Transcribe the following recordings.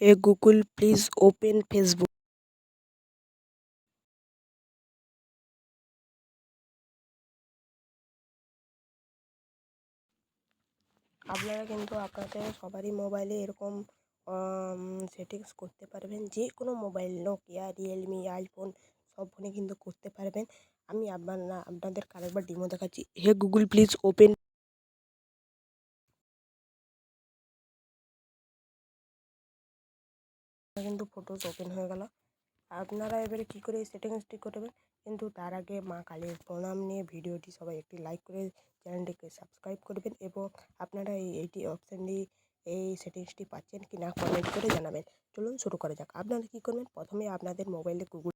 Hey Google, please open Facebook. আপনারা কিন্তু আপনাদের সবারই মোবাইলে এরকম সেটিংস করতে পারবেন। যে কোনো মোবাইল নোকিয়া রিয়েলমি আইফোন সব ফোনে কিন্তু করতে পারবেন। আমি আপনার আপনাদের কারেকবার ডিমো দেখাচ্ছি। হে গুগল, প্লিজ ওপেন কিন্তু ফটোস ওপেন হয়ে গেল। আপনারা এবারে কি করে সেটিংসটি করবেন কিন্তু তার আগে মা কালীর প্রণাম নিয়ে ভিডিওটি সবাই একটি লাইক করে চ্যানেলটিকে সাবস্ক্রাইব করবেন এবং আপনারা এই এইটি অপশানটি এই সেটিংসটি পাচ্ছেন কি না কমেন্ট করে জানাবেন। চলুন শুরু করা যাক। আপনারা কী করবেন? প্রথমে আপনাদের মোবাইলে গুগল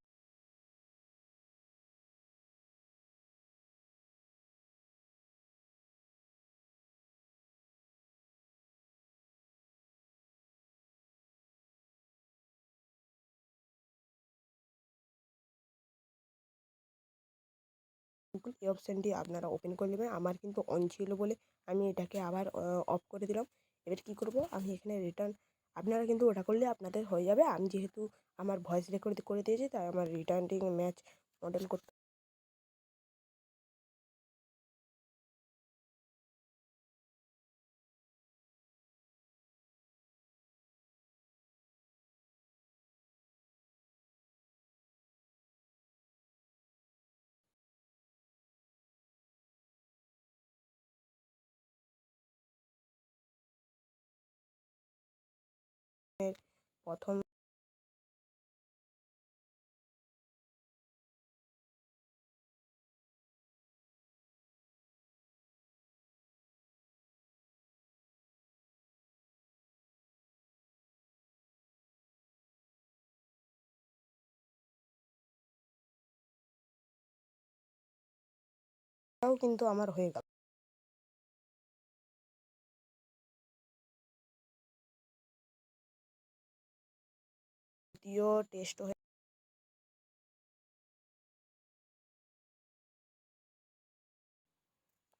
গুগল এই অপশানটি আপনারা ওপেন করে নেবেন। আমার কিন্তু অন ছিল বলে আমি এটাকে আবার অফ করে দিলাম। এবার কি করব? আমি এখানে রিটার্ন আপনারা কিন্তু ওটা করলে আপনাদের হয়ে যাবে। আমি যেহেতু আমার ভয়েস রেকর্ড করে দিয়েছি, তাই আমার রিটার্নিং ম্যাচ মডেল করতে প্রথম কিন্তু আমার হয়ে গেল। দ্বিতীয় টেস্ট হয়ে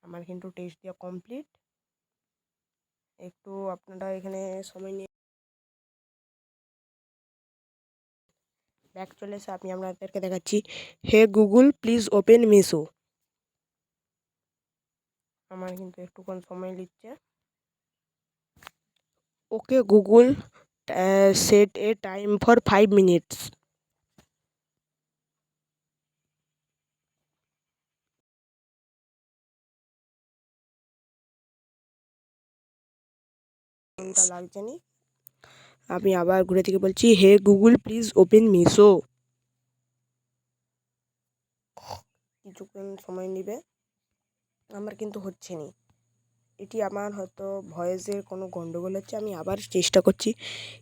আমার কিন্তু টেস্ট দেওয়া কমপ্লিট। একটু আপনারা এখানে সময় নিয়ে ব্যাক চলে এসে আমি আপনাদেরকে দেখাচ্ছি। Hey Google, please open Meesho. আমার কিন্তু একটুক্ষণ সময় নিচ্ছে। Okay Google set a time for five minutes লাগছে নি? আমি আবার ঘুরে থেকে বলছি hey Google please open Meesho কিছুক্ষণ সময় নেবে। আমার কিন্তু হচ্ছে নি। এটি আমার হয়তো ভয়েসের কোনো গন্ডগোল হচ্ছে, আমি আবার চেষ্টা করছি।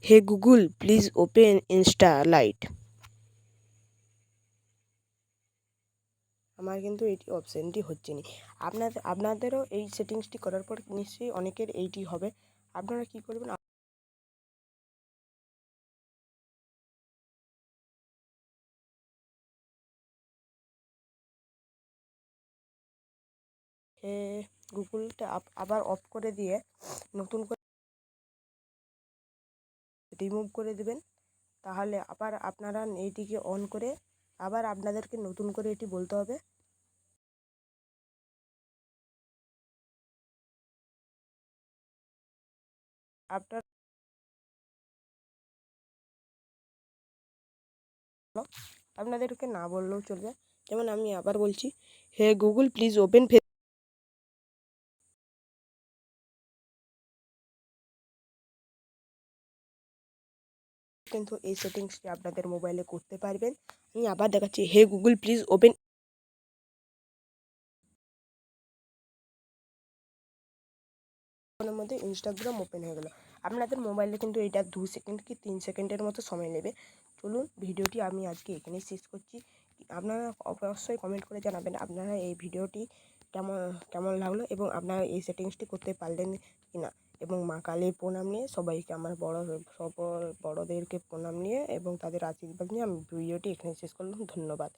Hey Google, please open Insta lite. আমার কিন্তু এইটি অপশানটি হচ্ছে না আপনাদের আপনাদেরও এই সেটিংসটি করার পর নিশ্চয়ই অনেকের এইটি হবে। আপনারা কী করবেন? গুগলটা আবার অফ করে দিয়ে নতুন করে রিমুভ করে দেবেন। তাহলে আবার আপনারা এইটিকে অন করে আবার আপনাদেরকে নতুন করে এটি বলতে হবে। আপনার আপনাদেরকে না বললেও চলবে। যেমন আমি আবার বলছি, হে গুগল প্লিজ ওপেন কিন্তু এই সেটিংসটি আপনাদের মোবাইলে করতে পারবেন। আমি আবার দেখাচ্ছি, হে গুগল প্লিজ ওপেন মধ্যে ইনস্টাগ্রাম ওপেন হয়ে গেলো। আপনাদের মোবাইলে কিন্তু এটা দু সেকেন্ড কি তিন সেকেন্ডের মতো সময় নেবে। চলুন, ভিডিওটি আমি আজকে এখানেই শেষ করছি। আপনারা অবশ্যই কমেন্ট করে জানাবেন, আপনারা এই ভিডিওটি কেমন কেমন লাগল এবং আপনারা এই সেটিংসটি করতে পারলেন কি না এবং মা কালীর প্রণাম নিয়ে সবাইকে আমার বড় সকল বড়োদেরকে প্রণাম নিয়ে এবং তাদের আশীর্বাদ নিয়ে আমি ভিডিওটি এখানে শেষ করলাম। ধন্যবাদ।